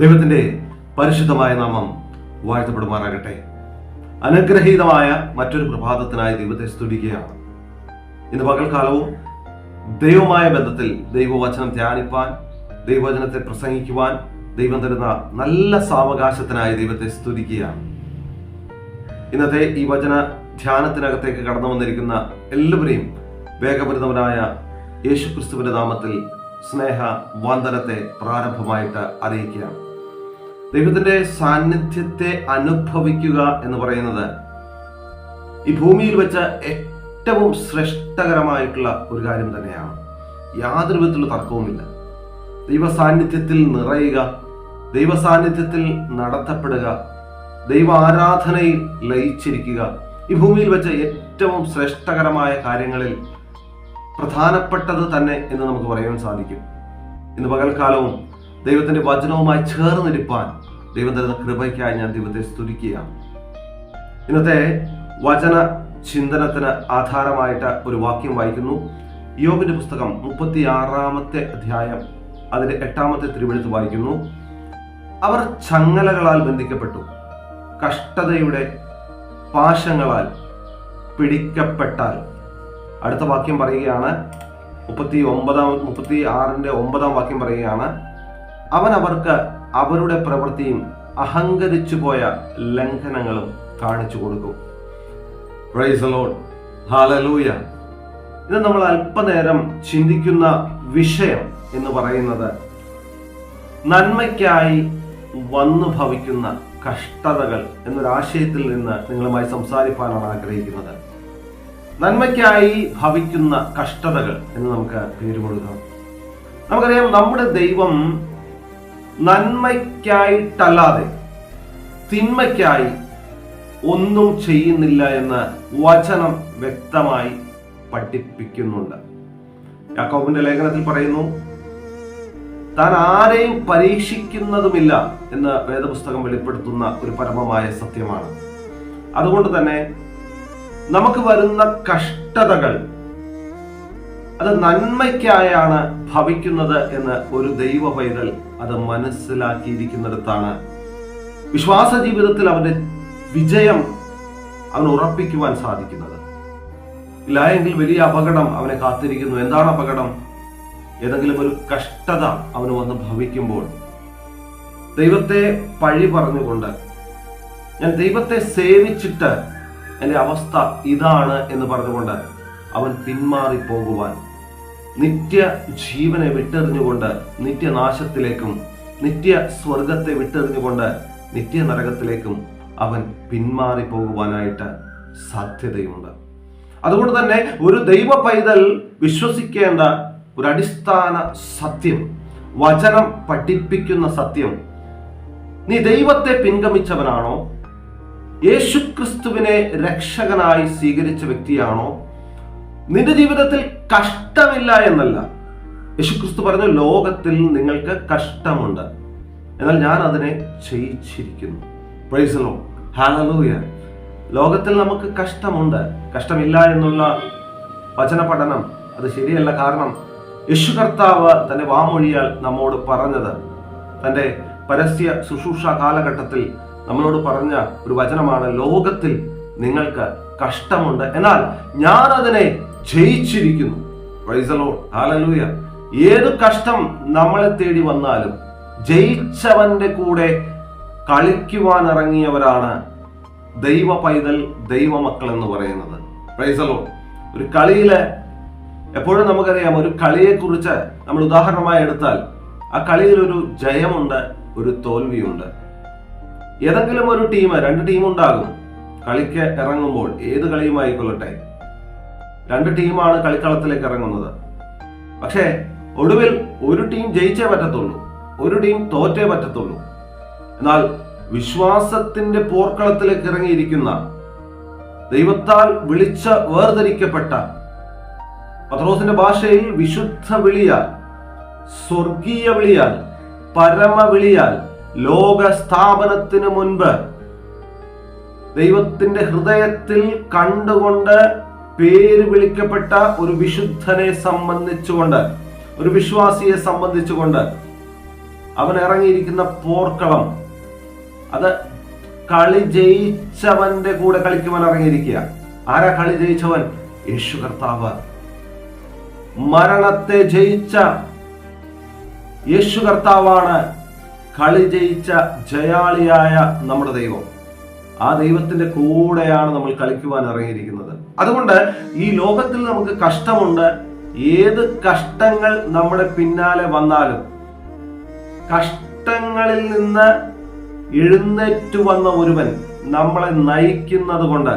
ദൈവത്തിന്റെ പരിശുദ്ധമായ നാമം വാഴ്ത്തപ്പെടുമാറാകട്ടെ. അനുഗ്രഹീതമായ മറ്റൊരു പ്രഭാതത്തിനായി ദൈവത്തെ സ്തുതിക്കുകയാണ്. ഇന്ന് പകൽക്കാലവും ദൈവമായ ബന്ധത്തിൽ ദൈവവചനം ധ്യാനിപ്പാൻ ദൈവവചനത്തെ പ്രസംഗിക്കുവാൻ ദൈവം തരുന്ന നല്ല സാവകാശത്തിനായി ദൈവത്തെ സ്തുതിക്കുകയാണ്. ഇന്നത്തെ ഈ വചന ധ്യാനത്തിനകത്തേക്ക് കടന്നു വന്നിരിക്കുന്ന എല്ലാവരെയും വേഗപരിതവനായ യേശുക്രിസ്തുവിന്റെ നാമത്തിൽ സ്നേഹ വന്ദനത്തെ പ്രാരംഭമായിട്ട് അറിയിക്കുകയാണ്. ദൈവത്തിന്റെ സാന്നിധ്യത്തെ അനുഭവിക്കുക എന്ന് പറയുന്നത് ഈ ഭൂമിയിൽ വെച്ച ഏറ്റവും ശ്രേഷ്ഠകരമായിട്ടുള്ള ഒരു കാര്യം തന്നെയാണ്. യാതൊരു വിധത്തിലുള്ള തർക്കവുമില്ല. ദൈവ സാന്നിധ്യത്തിൽ നിറയുക ദൈവ സാന്നിധ്യത്തിൽ നടത്തപ്പെടുക ദൈവ ആരാധനയിൽ ലയിച്ചിരിക്കുക ഈ ഭൂമിയിൽ വെച്ച ഏറ്റവും ശ്രേഷ്ഠകരമായ കാര്യങ്ങളിൽ പ്രധാനപ്പെട്ടത് തന്നെ എന്ന് നമുക്ക് പറയാൻ സാധിക്കും. ഇന്ന് പകൽക്കാലവും ദൈവത്തിന്റെ വചനവുമായി ചേർന്നിരിപ്പാൻ ദൈവം തരുന്ന കൃപയ്ക്കായി ഞാൻ ദൈവത്തെ സ്തുതിക്കുകയാണ്. ഇന്നത്തെ വചന ചിന്തനത്തിന് ആധാരമായിട്ട് ഒരു വാക്യം വായിക്കുന്നു. യോബിന്റെ പുസ്തകം മുപ്പത്തി ആറാമത്തെ അധ്യായം അതിന്റെ എട്ടാമത്തെ തിരുവെടുത്ത് വായിക്കുന്നു. അവർ ചങ്ങലകളാൽ ബന്ധിക്കപ്പെട്ടു. കഷ്ടതയുടെ പാശങ്ങളാൽ പിടിക്കപ്പെട്ടാൽ. അടുത്ത വാക്യം പറയുകയാണ്. മുപ്പത്തി ഒമ്പതാം മുപ്പത്തി ആറിന്റെ ഒമ്പതാം വാക്യം പറയുകയാണ്. അവൻ അവർക്ക് അവരുടെ പ്രവൃത്തിയും അഹങ്കരിച്ചു പോയ ലംഘനങ്ങളും കാണിച്ചു കൊടുക്കും. പ്രൈസ് ഇത് നമ്മൾ അല്പനേരം ചിന്തിക്കുന്ന വിഷയം എന്ന് പറയുന്നത് നന്മയ്ക്കായി വന്നു ഭവിക്കുന്ന കഷ്ടതകൾ എന്നൊരാശയത്തിൽ നിന്ന് നിങ്ങളുമായി സംസാരിക്കാനാണ് ആഗ്രഹിക്കുന്നത്. നന്മയ്ക്കായി ഭവിക്കുന്ന കഷ്ടതകൾ എന്ന് നമുക്ക് പേര് കൊടുക്കാം നമുക്കറിയാം നമ്മുടെ ദൈവം നന്മയ്ക്കായിട്ടല്ലാതെ തിന്മയ്ക്കായി ഒന്നും ചെയ്യുന്നില്ല എന്ന് വചനം വ്യക്തമായി പഠിപ്പിക്കുന്നുണ്ട്. യാക്കോബിന്റെ ലേഖനത്തിൽ പറയുന്നു താൻ ആരെയും പരീക്ഷിക്കുന്നതുമില്ല എന്ന് വേദപുസ്തകം വെളിപ്പെടുത്തുന്ന ഒരു പരമമായ സത്യമാണ്. അതുകൊണ്ട് തന്നെ നമുക്ക് വരുന്ന കഷ്ടതകൾ അത് നന്മയ്ക്കായാണ് ഭവിക്കുന്നത് എന്ന് ഒരു ദൈവ പൈതൽ അത് മനസ്സിലാക്കിയിരിക്കുന്നിടത്താണ്. വിശ്വാസ ജീവിതത്തിൽ അവന്റെ വിജയം അവൻ ഉറപ്പിക്കുവാൻ സാധിക്കുന്നത്. ഇല്ല എങ്കിൽ വലിയ അപകടം അവനെ കാത്തിരിക്കുന്നു. എന്താണ് അപകടം? ഏതെങ്കിലും ഒരു കഷ്ടത അവന് വന്ന് ഭവിക്കുമ്പോൾ ദൈവത്തെ പഴി പറഞ്ഞുകൊണ്ട് ഞാൻ ദൈവത്തെ സേവിച്ചിട്ട് എന്റെ അവസ്ഥ ഇതാണ് എന്ന് പറഞ്ഞുകൊണ്ട് അവൻ പിന്മാറി പോകുവാൻ നിത്യ ജീവനെ വിട്ടെറിഞ്ഞുകൊണ്ട് നിത്യനാശത്തിലേക്കും നിത്യ സ്വർഗത്തെ വിട്ടെറിഞ്ഞുകൊണ്ട് നിത്യ നരകത്തിലേക്കും അവൻ പിന്മാറി പോകുവാനായിട്ട് സാധ്യതയുണ്ട്. അതുകൊണ്ട് തന്നെ ഒരു ദൈവ പൈതൽ വിശ്വസിക്കേണ്ട ഒരു അടിസ്ഥാന സത്യം വചനം പഠിപ്പിക്കുന്ന സത്യം നീ ദൈവത്തെ പിൻഗമിച്ചവനാണോ? യേശുക്രിസ്തുവിനെ രക്ഷകനായി സ്വീകരിച്ച വ്യക്തിയാണോ? നിന്റെ ജീവിതത്തിൽ കഷ്ടമില്ല എന്നല്ല. യേശുക്രിസ്തു പറഞ്ഞ ലോകത്തിൽ നിങ്ങൾക്ക് കഷ്ടമുണ്ട്. എന്നാൽ ഞാൻ അതിനെ ചെയ്യിച്ചിരിക്കുന്നു. പ്രൈസലോ ഹാലലൂയ ലോകത്തിൽ നമുക്ക് കഷ്ടമുണ്ട്. കഷ്ടമില്ല എന്നുള്ള വചന പഠനം അത് ശരിയല്ല കാരണം യേശു കർത്താവ് തന്റെ വാമൊഴിയാൽ നമ്മോട് പറഞ്ഞത് തന്റെ പരസ്യ ശുശ്രൂഷ കാലഘട്ടത്തിൽ നമ്മളോട് പറഞ്ഞ ഒരു വചനമാണ് ലോകത്തിൽ നിങ്ങൾക്ക് കഷ്ടമുണ്ട്. എന്നാൽ ഞാൻ അതിനെ ജയിച്ചിരിക്കുന്നു. വൈസലോ ഹാലലൂയ ഏത് കഷ്ടം നമ്മളെ തേടി വന്നാലും ജയിച്ചവന്റെ കൂടെ കളിക്കുവാൻ ഇറങ്ങിയവരാണ് ദൈവ പൈതൽ ദൈവമക്കൾ എന്ന് പറയുന്നത്. പ്രൈസലോ ഒരു കളിയിൽ എപ്പോഴും നമുക്കറിയാം ഒരു കളിയെ കുറിച്ച് നമ്മൾ ഉദാഹരണമായി എടുത്താൽ ആ കളിയിൽ ഒരു ജയമുണ്ട് ഒരു തോൽവിയുണ്ട്. ഏതെങ്കിലും ഒരു ടീം രണ്ട് ടീം ഉണ്ടാകും കളിക്ക് ഇറങ്ങുമ്പോൾ ഏത് കളിയുമായിക്കൊള്ളട്ടെ? രണ്ട് ടീമാണ് കളിക്കളത്തിലേക്ക് ഇറങ്ങുന്നത്. പക്ഷേ ഒടുവിൽ ഒരു ടീം ജയിച്ചേ പറ്റത്തുള്ളൂ. ഒരു ടീം തോറ്റേ പറ്റത്തുള്ളൂ. എന്നാൽ വിശ്വാസത്തിന്റെ പോർക്കളത്തിലേക്ക് ഇറങ്ങിയിരിക്കുന്ന ദൈവത്താൽ വിളിച്ച വേർതിരിക്കപ്പെട്ട പത്രോസിന്റെ ഭാഷയിൽ വിശുദ്ധ വിളിയാൽ സ്വർഗീയ വിളിയാൽ പരമ വിളിയാൽ ലോക സ്ഥാപനത്തിന് മുൻപ് ദൈവത്തിന്റെ ഹൃദയത്തിൽ കണ്ടുകൊണ്ട് പേര് വിളിക്കപ്പെട്ട ഒരു വിശുദ്ധനെ സംബന്ധിച്ചുകൊണ്ട് ഒരു വിശ്വാസിയെ സംബന്ധിച്ചുകൊണ്ട് അവൻ ഇറങ്ങിയിരിക്കുന്ന പോർക്കളം അത് കളി ജയിച്ചവന്റെ കൂടെ കളിക്കുവാൻ ഇറങ്ങിയിരിക്കുക. ആരാ കളി ജയിച്ചവൻ? യേശു കർത്താവ്. മരണത്തെ ജയിച്ച യേശു കർത്താവാണ് കളി ജയിച്ച ജയാളിയായ നമ്മുടെ ദൈവം. ആ ദൈവത്തിന്റെ കൂടെയാണ് നമ്മൾ കളിക്കുവാൻ ഇറങ്ങിയിരിക്കുന്നത്. അതുകൊണ്ട് ഈ ലോകത്തിൽ നമുക്ക് കഷ്ടമുണ്ട്. ഏത് കഷ്ടങ്ങൾ നമ്മുടെ പിന്നാലെ വന്നാലും കഷ്ടങ്ങളിൽ നിന്ന് എഴുന്നേറ്റു വന്ന ഒരുവൻ നമ്മളെ നയിക്കുന്നത് കൊണ്ട്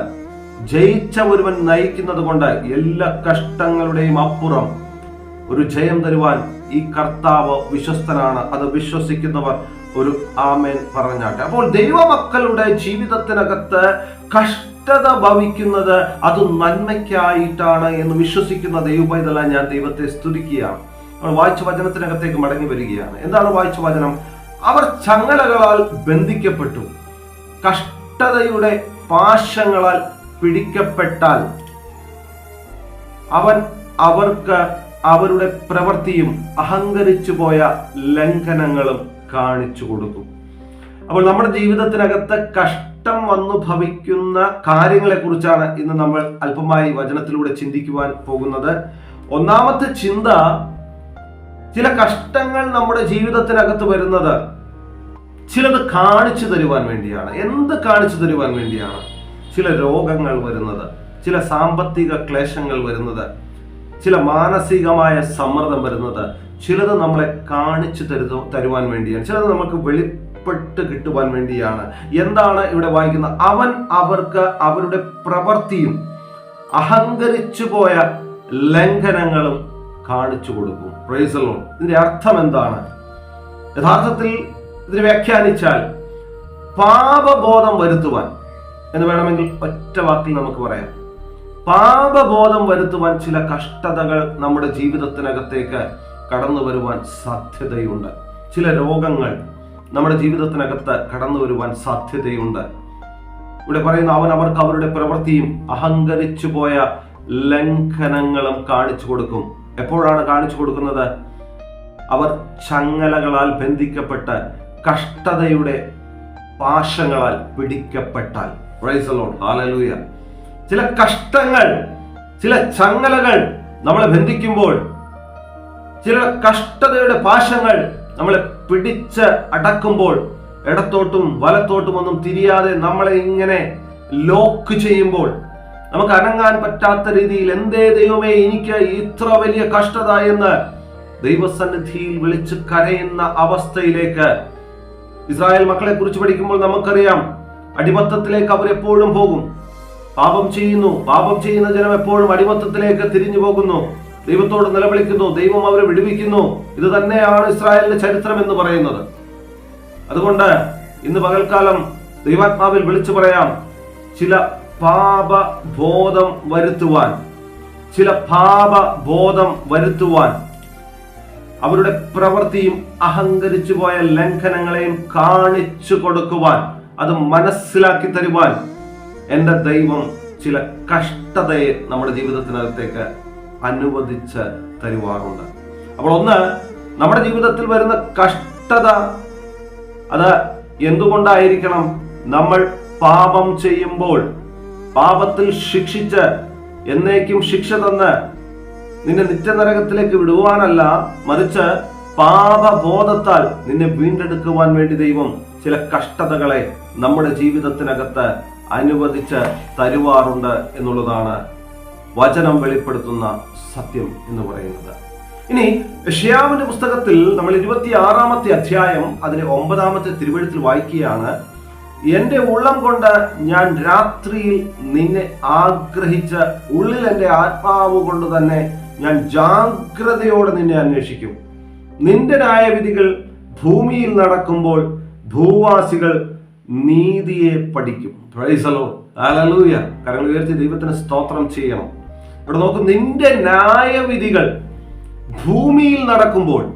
ജയിച്ച ഒരുവൻ നയിക്കുന്നത് കൊണ്ട് എല്ലാ കഷ്ടങ്ങളുടെയും അപ്പുറം ഒരു ജയം തരുവാൻ ഈ കർത്താവ് വിശ്വസ്തനാണ്. അത് വിശ്വസിക്കുന്നവർ ഒരു ആമേൻ പറഞ്ഞാട്ടെ. അപ്പോൾ ദൈവമക്കളുടെ ജീവിതത്തിനകത്ത് കഷ്ടത ഭവിക്കുന്നത് അത് നന്മയ്ക്കായിട്ടാണ് എന്ന് വിശ്വസിക്കുന്ന ദൈവപൈതല ഞാൻ ദൈവത്തെ സ്തുതിക്കുകയാണ്. വായിച്ച വചനത്തിനകത്തേക്ക് മടങ്ങി വരികയാണ്. എന്താണ് വായിച്ച വചനം? അവർ ചങ്ങലകളാൽ ബന്ധിക്കപ്പെട്ടു. കഷ്ടതയുടെ പാശങ്ങളാൽ പിടിക്കപ്പെട്ടാൽ അവൻ അവർക്ക് അവരുടെ പ്രവൃത്തിയും അഹങ്കരിച്ചു പോയ ലംഘനങ്ങളും കാണിച്ചു കൊടുക്കും. അപ്പോൾ നമ്മുടെ ജീവിതത്തിനകത്ത് കഷ്ടം വന്നു ഭവിക്കുന്ന കാര്യങ്ങളെ കുറിച്ചാണ് ഇന്ന് നമ്മൾ അല്പമായി വചനത്തിലൂടെ ചിന്തിക്കുവാൻ പോകുന്നത്. ഒന്നാമത്തെ ചിന്ത ചില കഷ്ടങ്ങൾ നമ്മുടെ ജീവിതത്തിനകത്ത് വരുന്നത് ചിലത് കാണിച്ചു തരുവാൻ വേണ്ടിയാണ്. എന്ത് കാണിച്ചു തരുവാൻ വേണ്ടിയാണ്? ചില രോഗങ്ങൾ വരുന്നത് ചില സാമ്പത്തിക ക്ലേശങ്ങൾ വരുന്നത് ചില മാനസികമായ സമ്മർദ്ദം വരുന്നത് ചിലത് നമ്മളെ കാണിച്ചു തരുന്നു തരുവാൻ വേണ്ടിയാണ്. ചിലത് നമുക്ക് വെളിപ്പെട്ട് കിട്ടുവാൻ വേണ്ടിയാണ്. എന്താണ് ഇവിടെ വായിക്കുന്നത് അവൻ അവർക്ക് അവരുടെ പ്രവൃത്തിയും അഹങ്കരിച്ചു പോയ ലംഘനങ്ങളും കാണിച്ചു കൊടുക്കും. പ്രൈസലോ ഇതിന്റെ അർത്ഥം എന്താണ്? യഥാർത്ഥത്തിൽ ഇതിനെ വ്യാഖ്യാനിച്ചാൽ പാപബോധം വരുത്തുവാൻ എന്ന് വേണമെങ്കിൽ ഒറ്റ വാക്കിൽ നമുക്ക് പറയാം. പാപബോധം വരുത്തുവാൻ ചില കഷ്ടതകൾ നമ്മുടെ ജീവിതത്തിനകത്തേക്ക് കടന്നു വരുവാൻ സാധ്യതയുണ്ട്. ചില രോഗങ്ങൾ നമ്മുടെ ജീവിതത്തിനകത്ത് കടന്നു വരുവാൻ സാധ്യതയുണ്ട്. ഇവിടെ പറയുന്ന അവൻ അവർക്ക് അവരുടെ പ്രവൃത്തിയും അഹങ്കരിച്ചു പോയ ലംഘനങ്ങളും കാണിച്ചു കൊടുക്കും. എപ്പോഴാണ് കാണിച്ചു കൊടുക്കുന്നത്? അവർ ചങ്ങലകളാൽ ബന്ധിക്കപ്പെട്ട് കഷ്ടതയുടെ പാശങ്ങളാൽ പിടിക്കപ്പെട്ടാൽ. ഹാലലൂയ ചില കഷ്ടങ്ങൾ ചില ചങ്ങലകൾ നമ്മളെ ബന്ധിക്കുമ്പോൾ ചില കഷ്ടതയുടെ പാശങ്ങൾ നമ്മളെ പിടിച്ച് അടക്കുമ്പോൾ ഇടത്തോട്ടും വലത്തോട്ടും ഒന്നും തിരിയാതെ നമ്മളെ ഇങ്ങനെ ലോക്ക് ചെയ്യുമ്പോൾ നമുക്ക് അനങ്ങാൻ പറ്റാത്ത രീതിയിൽ എന്തേ ദൈവമേ എനിക്ക് ഇത്ര വലിയ കഷ്ടത എന്ന് ദൈവസന്നിധിയിൽ വിളിച്ച് കരയുന്ന അവസ്ഥയിലേക്ക് ഇസ്രായേൽ മക്കളെ കുറിച്ച് പഠിക്കുമ്പോൾ നമുക്കറിയാം അടിമത്തത്തിലേക്ക് അവരെപ്പോഴും പോകും. പാപം ചെയ്യുന്നു. പാപം ചെയ്യുന്ന ജനം എപ്പോഴും അടിമത്തത്തിലേക്ക് തിരിഞ്ഞു പോകുന്നു. ദൈവത്തോട് നിലവിളിക്കുന്നു. ദൈവം അവരെ വിടുവിക്കുന്നു. ഇത് തന്നെയാണ് ഇസ്രായേലിന്റെ ചരിത്രം എന്ന് പറയുന്നത്. അതുകൊണ്ട് ഇന്ന് പകൽക്കാലം ദൈവാത്മാവിൽ വിളിച്ചു പറയാം. ചില പാപബോധം വരുത്തുവാൻ. ചില പാപബോധം വരുത്തുവാൻ. അവരുടെ പ്രവൃത്തിയും അഹങ്കരിച്ചു പോയ ലംഘനങ്ങളെയും കാണിച്ചു കൊടുക്കുവാൻ. അത് മനസ്സിലാക്കി തരുവാൻ. എന്റെ ദൈവം ചില കഷ്ടതയെ നമ്മുടെ ജീവിതത്തിനകത്തേക്ക് അനുവദിച്ച് തരുവാറുണ്ട്. അപ്പോൾ ഒന്ന് നമ്മുടെ ജീവിതത്തിൽ വരുന്ന കഷ്ടത അത് എന്തുകൊണ്ടായിരിക്കണം? നമ്മൾ പാപം ചെയ്യുമ്പോൾ പാപത്തിൽ ശിക്ഷിച്ച് എന്നേക്കും ശിക്ഷ തന്ന് നിന്നെ നിത്യനരകത്തിലേക്ക് വിടുവാനല്ല മറിച്ച് പാപബോധത്താൽ നിന്നെ വീണ്ടെടുക്കുവാൻ വേണ്ടി ദൈവം ചില കഷ്ടതകളെ നമ്മുടെ ജീവിതത്തിനകത്ത് അനുവദിച്ച് തരുവാറുണ്ട് എന്നുള്ളതാണ് വചനം വെളിപ്പെടുത്തുന്ന സത്യം എന്ന് പറയുന്നത്. ഇനി ഷിയാമിന്റെ പുസ്തകത്തിൽ നമ്മൾ ഇരുപത്തിയാറാമത്തെ അധ്യായം അതിലെ ഒമ്പതാമത്തെ തിരുവഴുത്തിൽ വായിക്കുകയാണ്. എന്റെ ഉള്ളം കൊണ്ട് ഞാൻ രാത്രിയിൽ നിന്നെ ആഗ്രഹിച്ച് ഉള്ളിൽ എന്റെ ആത്മാവ് കൊണ്ട് തന്നെ ഞാൻ ജാഗ്രതയോടെ നിന്നെ അന്വേഷിക്കും. നിന്റെ ന്യായവിധികൾ ഭൂമിയിൽ നടക്കുമ്പോൾ ഭൂവാസികൾ നീതിയെ പഠിക്കും. പ്രൈസലോ ആലൂയ കരങ്ങൾ ഉയർത്തി ദൈവത്തിന് സ്തോത്രം ചെയ്യണം. ഇവിടെ നോക്കും നിന്റെ ന്യായവിധികൾ ഭൂമിയിൽ നടക്കുമ്പോൾ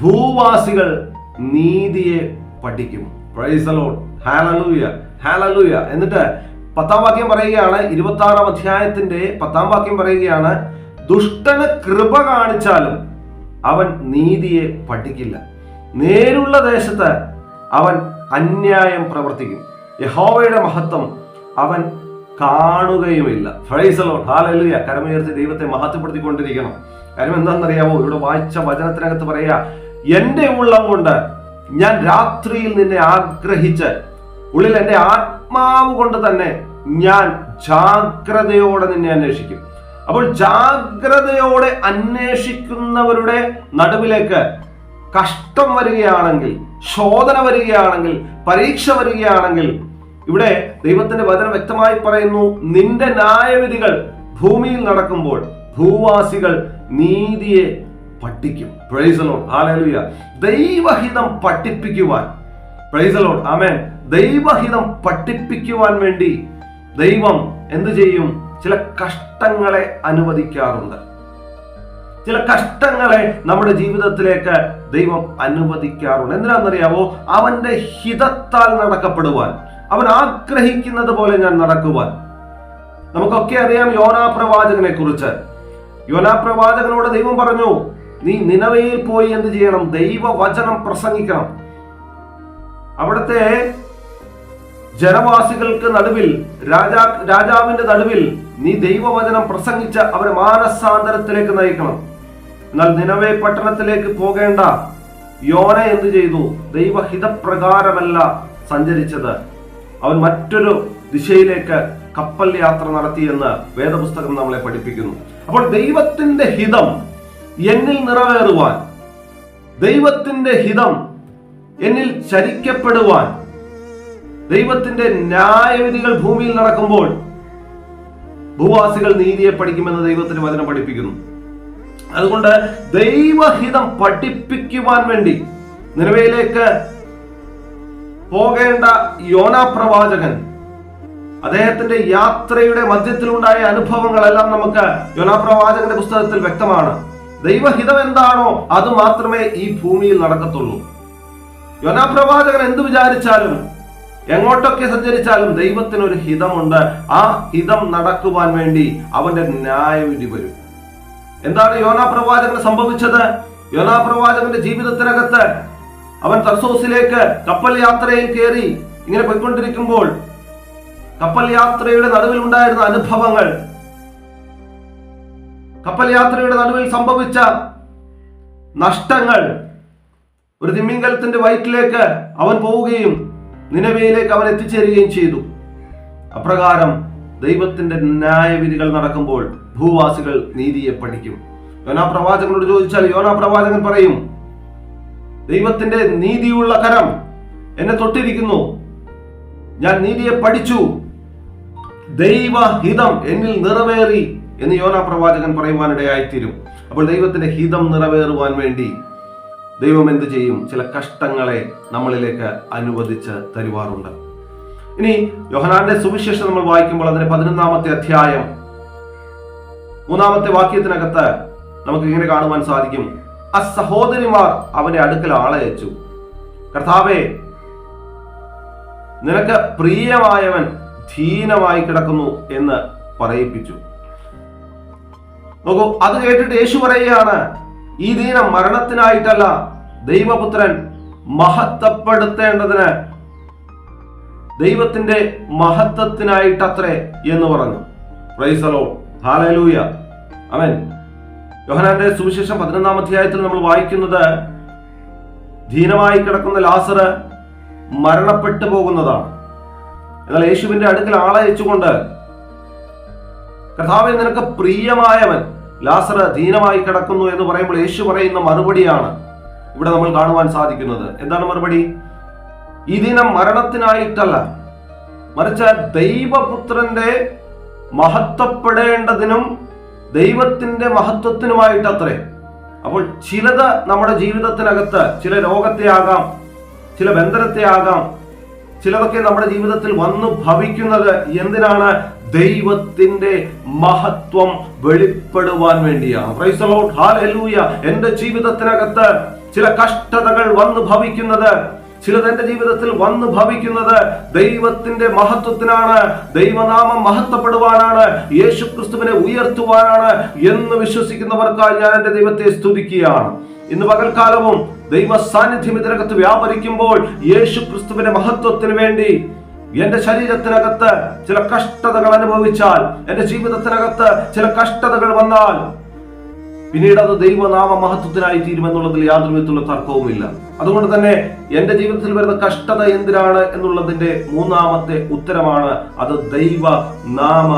ഭൂവാസികൾ നീതിയെ പഠിക്കും. പ്രൈസലോ ഹാലലൂയ ഹാലലൂയ എന്നിട്ട് പത്താം വാക്യം പറയുകയാണ് ഇരുപത്തി ആറാം അധ്യായത്തിന്റെ പത്താം വാക്യം പറയുകയാണ് ദുഷ്ടന് കൃപ കാണിച്ചാലും അവൻ നീതിയെ പഠിക്കില്ല. നേരുള്ള ദേശത്ത് അവൻ അന്യായം പ്രവർത്തിക്കും. യഹോവയുടെ മഹത്വം അവൻ കാണുകയുമില്ല. ഫ്രൈസലോ ഹാലലുയ കരമുയർത്തി ദൈവത്തെ മഹത്വപ്പെടുത്തിക്കൊണ്ടിരിക്കണം. കാര്യം എന്താണെന്നറിയാമോ ഇവിടെ വായിച്ച വചനത്തിനകത്ത് പറയുക എന്റെ ഉള്ളം കൊണ്ട് ഞാൻ രാത്രിയിൽ നിന്നെ ആഗ്രഹിച്ച് ഉള്ളിൽ എന്റെ ആത്മാവ് കൊണ്ട് തന്നെ ഞാൻ ജാഗ്രതയോടെ നിന്നെ അന്വേഷിക്കും. അപ്പോൾ ജാഗ്രതയോടെ അന്വേഷിക്കുന്നവരുടെ നടുവിലേക്ക് കഷ്ടം വരികയാണെങ്കിൽ ശോധന വരികയാണെങ്കിൽ പരീക്ഷ വരികയാണെങ്കിൽ ഇവിടെ ദൈവത്തിന്റെ വചനം വ്യക്തമായി പറയുന്നു നിന്റെ ന്യായവിധികൾ ഭൂമിയിൽ നടക്കുമ്പോൾ ഭൂവാസികൾ നീതിയെ പഠിക്കും. പ്രൈസലോൺ ആലലുയ ദൈവഹിതം പഠിപ്പിക്കുവാൻ. പ്രൈസലോൺ ആമേൻ ദൈവഹിതം പഠിപ്പിക്കുവാൻ വേണ്ടി ദൈവം എന്തു ചെയ്യും? ചില കഷ്ടങ്ങളെ അനുവദിക്കാറുണ്ട്. ചില കഷ്ടങ്ങളെ നമ്മുടെ ജീവിതത്തിലേക്ക് ദൈവം അനുവദിക്കാറുണ്ട്. എന്തിനാണെന്നറിയാവോ? അവന്റെ ഹിതത്താൽ നടക്കപ്പെടുവാൻ. അവൻ ആഗ്രഹിക്കുന്നത് പോലെ ഞാൻ നടക്കുവാൻ. നമുക്കൊക്കെ അറിയാം യോനാ പ്രവാചകനെ കുറിച്ച് യോനാ പ്രവാചകനോട് ദൈവം പറഞ്ഞു നീ നിലവയിൽ പോയി എന്ത് ചെയ്യണം? ദൈവവചനം പ്രസംഗിക്കണം. അവിടുത്തെ ജനവാസികൾക്ക് നടുവിൽ രാജാ രാജാവിന്റെ നടുവിൽ നീ ദൈവവചനം പ്രസംഗിച്ച് അവരെ മാനസാന്തരത്തിലേക്ക് നയിക്കണം. എന്നാൽ നിലവേ പട്ടണത്തിലേക്ക് പോകേണ്ട യോന എന്ത് ചെയ്തു? ദൈവഹിതപ്രകാരമല്ല സഞ്ചരിച്ചത്. അവൻ മറ്റൊരു ദിശയിലേക്ക് കപ്പൽ യാത്ര നടത്തിയെന്ന് വേദപുസ്തകം നമ്മളെ പഠിപ്പിക്കുന്നു. അപ്പോൾ ദൈവത്തിന്റെ ഹിതം എന്നിൽ നിറവേറുവാൻ ദൈവത്തിന്റെ ഹിതം എന്നിൽ ചരിക്കപ്പെടുവാൻ ദൈവത്തിന്റെ ന്യായവിധികൾ ഭൂമിയിൽ നടക്കുമ്പോൾ ഭൂവാസികൾ നീതിയെ പഠിക്കുമെന്ന് ദൈവത്തിന് വചനം പഠിപ്പിക്കുന്നു. അതുകൊണ്ട് ദൈവഹിതം പഠിപ്പിക്കുവാൻ വേണ്ടി നിലവിലേക്ക് പോകേണ്ട യോന പ്രവാചകൻ അദ്ദേഹത്തിന്റെ യാത്രയുടെ മധ്യത്തിലുണ്ടായ അനുഭവങ്ങളെല്ലാം നമുക്ക് യോനാ പ്രവാചകന്റെ പുസ്തകത്തിൽ വ്യക്തമാണ്. ദൈവഹിതം എന്താണോ അത് മാത്രമേ ഈ ഭൂമിയിൽ നടക്കത്തുള്ളൂ. യോനാ പ്രവാചകൻ എന്ത് വിചാരിച്ചാലും എങ്ങോട്ടൊക്കെ സഞ്ചരിച്ചാലും ദൈവത്തിനൊരു ഹിതമുണ്ട്. ആ ഹിതം നടക്കുവാൻ വേണ്ടി അവന്റെ ന്യായവിധി വരും. എന്താണ് യോനാ പ്രവാചകന് സംഭവിച്ചത്? യോനാ പ്രവാചകന്റെ ജീവിതത്തിനകത്ത് അവൻ തർസോസിലേക്ക് കപ്പൽ യാത്രയിൽ കയറി ഇങ്ങനെ പോയിക്കൊണ്ടിരിക്കുമ്പോൾ കപ്പൽ യാത്രയുടെ നടുവിൽ ഉണ്ടായിരുന്ന അനുഭവങ്ങൾ. കപ്പൽ യാത്രയുടെ നടുവിൽ സംഭവിച്ച നഷ്ടങ്ങൾ. ഒരു തിമ്മിങ്കലത്തിന്റെ വയറ്റിലേക്ക് അവൻ പോവുകയും നിലവിയിലേക്ക് അവൻ എത്തിച്ചേരുകയും ചെയ്തു. അപ്രകാരം ദൈവത്തിന്റെ ന്യായവിധികൾ നടക്കുമ്പോൾ ഭൂവാസികൾ നീതിയെ പഠിക്കും. യോനാ പ്രവാചകനോട് ചോദിച്ചാൽ യോനാ പ്രവാചകൻ പറയും ദൈവത്തിന്റെ നീതിയുള്ള കരം എന്നെ തൊട്ടിരിക്കുന്നു. ഞാൻ നീതിയെ പഠിച്ചു. ദൈവഹിതം എന്നിൽ നിറവേറി എന്ന് യോനാ പ്രവാചകൻ പറയുവാനിടയായിത്തീരും. അപ്പോൾ ദൈവത്തിന്റെ ഹിതം നിറവേറുവാൻ വേണ്ടി ദൈവം എന്ത് ചെയ്യും? ചില കഷ്ടങ്ങളെ നമ്മളിലേക്ക് അനുവദിച്ച് തരുവാറുണ്ട്. ഇനി യോഹനാന്റെ സുവിശേഷം നമ്മൾ വായിക്കുമ്പോൾ അതിന്റെ പതിനൊന്നാമത്തെ അധ്യായം മൂന്നാമത്തെ വാക്യത്തിനകത്ത് നമുക്ക് ഇങ്ങനെ കാണുവാൻ സാധിക്കും. ആ സഹോദരിമാർ അവന്റെ അടുക്കൽ ആളെ അയച്ചു കർത്താവേ നിനക്ക് പ്രിയമായവൻ ധീനമായി കിടക്കുന്നു എന്ന് പറയിപ്പിച്ചു. നോക്കൂ അത് കേട്ടിട്ട് യേശു പറയുകയാണ് ഈ ദീനം മരണത്തിനായിട്ടല്ല ദൈവപുത്രൻ മഹത്വപ്പെടുത്തേണ്ടതിന് ദൈവത്തിന്റെ മഹത്വത്തിനായിട്ടത്രേ എന്ന് പറഞ്ഞു. പ്രൈസലോ ഹാലലൂയ അവൻ യോഹനാന്റെ സുവിശേഷം പതിനൊന്നാം അധ്യായത്തിൽ നമ്മൾ വായിക്കുന്നത് ധീനമായി കിടക്കുന്ന ലാസറ് മരണപ്പെട്ടു പോകുന്നതാണ്. എന്നാൽ യേശുവിന്റെ അടുക്കൽ ആളെ അയച്ചുകൊണ്ട് കർത്താവെ നിനക്ക് പ്രിയമായവൻ ലാസർ ധീനമായി കിടക്കുന്നു എന്ന് പറയുമ്പോൾ യേശു പറയുന്ന മറുപടിയാണ് ഇവിടെ നമ്മൾ കാണുവാൻ സാധിക്കുന്നത്. എന്താണ് മറുപടി? ഈ ദിനം മരണത്തിനായിട്ടല്ല മറിച്ച് ദൈവപുത്രന്റെ മഹത്വപ്പെടേണ്ടതിനും ദൈവത്തിന്റെ മഹത്വത്തിനുമായിട്ടത്രേ. അപ്പോൾ ചിലത് നമ്മുടെ ജീവിതത്തിനകത്ത് ചില രോഗത്തെ ആകാം ചില ബന്ധനത്തെ ആകാം ചിലതൊക്കെ നമ്മുടെ ജീവിതത്തിൽ വന്നു ഭവിക്കുന്നത് എന്തിനാണ്? ദൈവത്തിന്റെ മഹത്വം വെളിപ്പെടുവാൻ വേണ്ടിയാണ്. എന്റെ ജീവിതത്തിനകത്ത് ചില കഷ്ടതകൾ വന്നു ഭവിക്കുന്നത് ചിലത് എന്റെ ജീവിതത്തിൽ വന്നു ഭവിക്കുന്നത് ദൈവത്തിന്റെ മഹത്വത്തിനാണ് ദൈവനാമം മഹത്വപ്പെടുവാനാണ് യേശു ക്രിസ്തുവിനെ ഉയർത്തുവാനാണ് എന്ന് വിശ്വസിക്കുന്നവർക്കായി ഞാൻ എന്റെ ദൈവത്തെ സ്തുതിക്കുകയാണ്. ഇന്ന് പകൽക്കാലവും ദൈവ സാന്നിധ്യം ഇതിനകത്ത് വ്യാപരിക്കുമ്പോൾ യേശു ക്രിസ്തുവിന്റെ മഹത്വത്തിന് വേണ്ടി എന്റെ ശരീരത്തിനകത്ത് ചില കഷ്ടതകൾ അനുഭവിച്ചാൽ എന്റെ ജീവിതത്തിനകത്ത് ചില കഷ്ടതകൾ വന്നാൽ പിന്നീട് അത് ദൈവനാമ മഹത്വത്തിനായി തീരുമെന്നുള്ളതിൽ യാതൊരു വിധത്തിലുള്ള തർക്കവുമില്ല. അതുകൊണ്ട് തന്നെ എന്റെ ജീവിതത്തിൽ വരുന്ന കഷ്ടത എന്തിനാണ് എന്നുള്ളതിന്റെ മൂന്നാമത്തെ ഉത്തരമാണ് അത് ദൈവ നാമ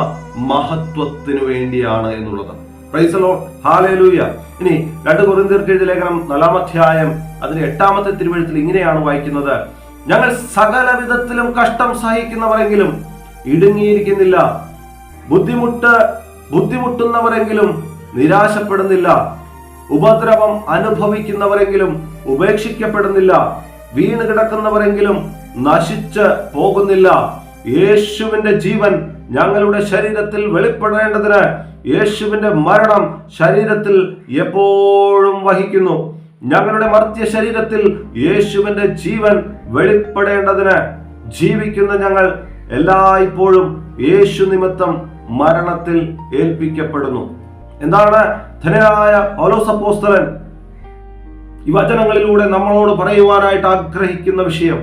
മഹത്വത്തിനു വേണ്ടിയാണ് എന്നുള്ളത് പ്രൈസലോ ഹാലേലൂയ ഇനി രണ്ട് കുറിന്തിർക്ക് എഴുതിയ ലേഖനം നാലാമധ്യായം അതിന്റെ എട്ടാമത്തെ തിരുവഴുത്തിൽ ഇങ്ങനെയാണ് വായിക്കുന്നത്. ഞങ്ങൾ സകല വിധത്തിലും കഷ്ടം സഹിക്കുന്നവരെങ്കിലും ഇടുങ്ങിയിരിക്കുന്നില്ല. ബുദ്ധിമുട്ട് ബുദ്ധിമുട്ടുന്നവരെങ്കിലും നിരാശപ്പെടുന്നില്ല. ഉപദ്രവം അനുഭവിക്കുന്നവരെങ്കിലും ഉപേക്ഷിക്കപ്പെടുന്നില്ല. വീണ് കിടക്കുന്നവരെങ്കിലും നശിച്ച് പോകുന്നില്ല. യേശുവിന്റെ ജീവൻ ഞങ്ങളുടെ ശരീരത്തിൽ വെളിപ്പെടേണ്ടതിന് യേശുവിന്റെ മരണം ശരീരത്തിൽ എപ്പോഴും വഹിക്കുന്നു. ഞങ്ങളുടെ മർത്യ ശരീരത്തിൽ യേശുവിന്റെ ജീവൻ വെളിപ്പെടേണ്ടതിന് ജീവിക്കുന്ന ഞങ്ങൾ എല്ലായ്പ്പോഴും യേശു നിമിത്തം മരണത്തിൽ ഏൽപ്പിക്കപ്പെടുന്നു. എന്താണ് ധനരായ പൗലോസപ്പോസ്തലൻ ഈ വചനങ്ങളിലൂടെ നമ്മളോട് പറയുവാനായിട്ട് ആഗ്രഹിക്കുന്ന വിഷയം?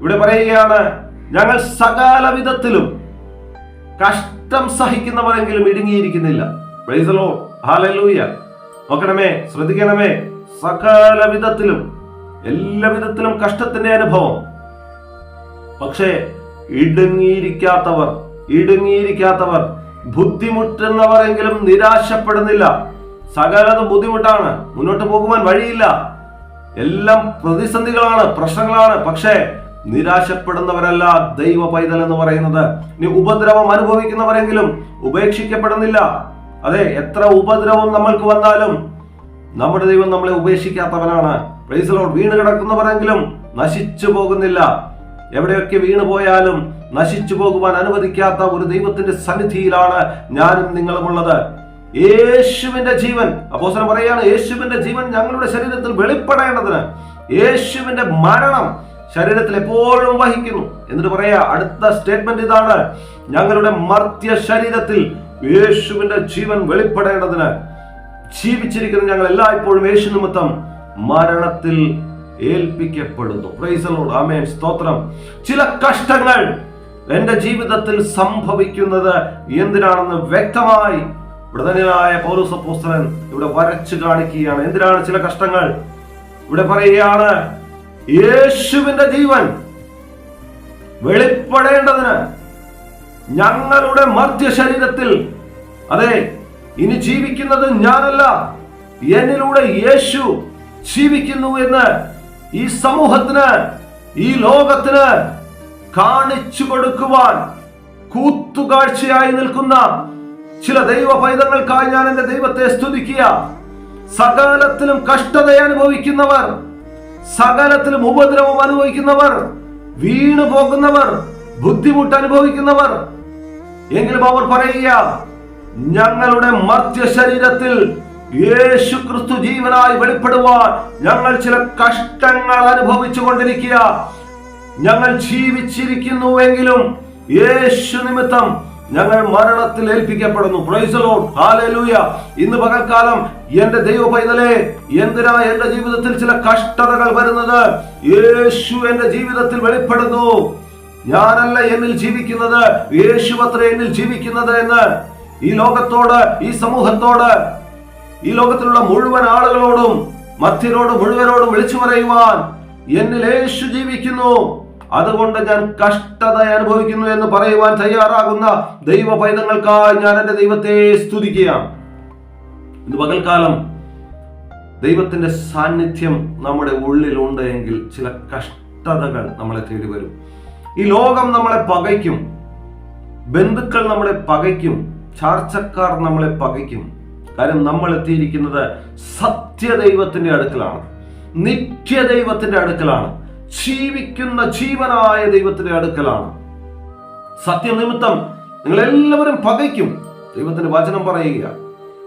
ഇവിടെ പറയുകയാണ് ഞങ്ങൾ സകല വിധത്തിലും കഷ്ടം സഹിക്കുന്നവരെങ്കിലും ഇടുങ്ങിയിരിക്കുന്നില്ല. നോക്കണമേ ശ്രദ്ധിക്കണമേ. സകല വിധത്തിലും എല്ലാ വിധത്തിലും കഷ്ടത്തിന്റെ അനുഭവം. പക്ഷേ ഇടുങ്ങിയിരിക്കാത്തവർ ഇടുങ്ങിയിരിക്കാത്തവർ ബുദ്ധിമുട്ടുന്നവരെങ്കിലും നിരാശപ്പെടുന്നില്ല. സകലതും ബുദ്ധിമുട്ടാണ്. മുന്നോട്ട് പോകുവാൻ വഴിയില്ല. എല്ലാം പ്രതിസന്ധികളാണ് പ്രശ്നങ്ങളാണ്. പക്ഷേ നിരാശപ്പെടുന്നവരല്ല ദൈവ പൈതൽ എന്ന് പറയുന്നത്. ഇനി ഉപദ്രവം അനുഭവിക്കുന്നവരെങ്കിലും ഉപേക്ഷിക്കപ്പെടുന്നില്ല. അതെ എത്ര ഉപദ്രവം നമ്മൾക്ക് വന്നാലും നമ്മുടെ ദൈവം നമ്മളെ ഉപേക്ഷിക്കാത്തവനാണ്. പ്ലേസിലോട്ട് വീണ് കിടക്കുന്നവരെങ്കിലും നശിച്ചു പോകുന്നില്ല. എവിടെയൊക്കെ വീണു പോയാലും നശിച്ചു പോകുവാൻ അനുവദിക്കാത്ത ഒരു ദൈവത്തിന്റെ സന്നിധിയിലാണ് ഞാനും നിങ്ങളുമുള്ളത് യേശുവിന്റെ ജീവൻ അപ്പോസനം പറയാണ് യേശുവിന്റെ ജീവൻ ഞങ്ങളുടെ ശരീരത്തിൽ വെളിപ്പെടേണ്ടതിന് യേശുവിന്റെ മരണം ശരീരത്തിൽ എപ്പോഴും വഹിക്കുന്നു. എന്നിട്ട് പറയാ അടുത്ത സ്റ്റേറ്റ്മെന്റ് ഇതാണ് ഞങ്ങളുടെ മർത്യ ശരീരത്തിൽ യേശുവിന്റെ ജീവൻ വെളിപ്പെടേണ്ടതിന് ജീവിച്ചിരിക്കുന്ന ഞങ്ങൾ എല്ലായ്പ്പോഴും യേശു നിമിത്തം മരണത്തിൽ ഏൽപ്പിക്കപ്പെടുന്നു. ആമേൻ സ്തോത്രം. ചില കഷ്ടങ്ങൾ എന്റെ ജീവിതത്തിൽ സംഭവിക്കുന്നത് എന്തിനാണെന്ന് വ്യക്തമായി വൃതനായ പൗരസപ്പോസ്തലൻ ഇവിടെ വരച്ചു കാണിക്കുകയാണ്. എന്തിനാണ് ചില കഷ്ടങ്ങൾ? ഇവിടെ പറയുകയാണ് യേശുവിന്റെ ജീവൻ വെളിപ്പെടേണ്ടതിന് ഞങ്ങളുടെ മധ്യ ശരീരത്തിൽ അതെ ഇനി ജീവിക്കുന്നത് ഞാനല്ല എന്നിലൂടെ യേശു ജീവിക്കുന്നു എന്ന് ഈ സമൂഹത്തിന് ഈ ലോകത്തിന് കാണിച്ചു കൊടുക്കുവാൻ കൂത്തുകാഴ്ചയായി നിൽക്കുന്ന ചില ദൈവ പൈതങ്ങൾക്കായി ഞാൻ എന്റെ ദൈവത്തെ സ്തുതിക്കുക. സകലത്തിലും കഷ്ടത അനുഭവിക്കുന്നവർ സകലത്തിലും ഉപദ്രവം അനുഭവിക്കുന്നവർ വീണു പോകുന്നവർ ബുദ്ധിമുട്ട് അനുഭവിക്കുന്നവർ. എങ്കിലും അവർ പറയുക ഞങ്ങളുടെ മർത്യ ശരീരത്തിൽ യേശു ക്രിസ്തു ജീവനായി വെളിപ്പെടുവാൻ ഞങ്ങൾ ചില കഷ്ടങ്ങൾ അനുഭവിച്ചു കൊണ്ടിരിക്കുക. ഞങ്ങൾ ജീവിച്ചിരിക്കുന്നുവെങ്കിലും യേശു നിമിത്തം ഞങ്ങൾ മരണത്തിൽ ഏൽപ്പിക്കപ്പെടുന്നു. ഇന്ന് പകൽക്കാലം എന്റെ ദൈവ പൈതലെ എന്തിനാ എന്റെ ജീവിതത്തിൽ ചില കഷ്ടതകൾ വരുന്നത്? യേശു എന്റെ ജീവിതത്തിൽ വെളിപ്പെടുന്നു. ഞാനല്ല എന്നിൽ ജീവിക്കുന്നത് യേശു അത്ര എന്നിൽ ജീവിക്കുന്നത് എന്ന് ഈ ലോകത്തോട് ഈ സമൂഹത്തോട് ഈ ലോകത്തിലുള്ള മുഴുവൻ ആളുകളോടും മധ്യരോടും മുഴുവനോടും വിളിച്ചു പറയുവാൻ എന്നിൽ യേശു ജീവിക്കുന്നു. അതുകൊണ്ട് ഞാൻ കഷ്ടത അനുഭവിക്കുന്നു എന്ന് പറയുവാൻ തയ്യാറാകുന്ന ദൈവ പൈതങ്ങൾക്കായി ഞാൻ എന്റെ ദൈവത്തെ സ്തുതിക്കുകയാണ്. ഇത് പകൽക്കാലം ദൈവത്തിന്റെ സാന്നിധ്യം നമ്മുടെ ഉള്ളിലുണ്ട് എങ്കിൽ ചില കഷ്ടതകൾ നമ്മളെ തേടി വരും. ഈ ലോകം നമ്മളെ പകയ്ക്കും. ബന്ധുക്കൾ നമ്മളെ പകയ്ക്കും. ചാർച്ചക്കാർ നമ്മളെ പകയ്ക്കും. കാര്യം നമ്മൾ എത്തിയിരിക്കുന്നത് സത്യദൈവത്തിന്റെ അടുക്കലാണ്. നിത്യദൈവത്തിന്റെ അടുക്കലാണ്. ജീവിക്കുന്ന ജീവനായ ദൈവത്തിന്റെ അടുക്കലാണ്. സത്യനിമിത്തം നിങ്ങൾ എല്ലാവരും പകയ്ക്കും. ദൈവത്തിന്റെ വചനം പറയുക.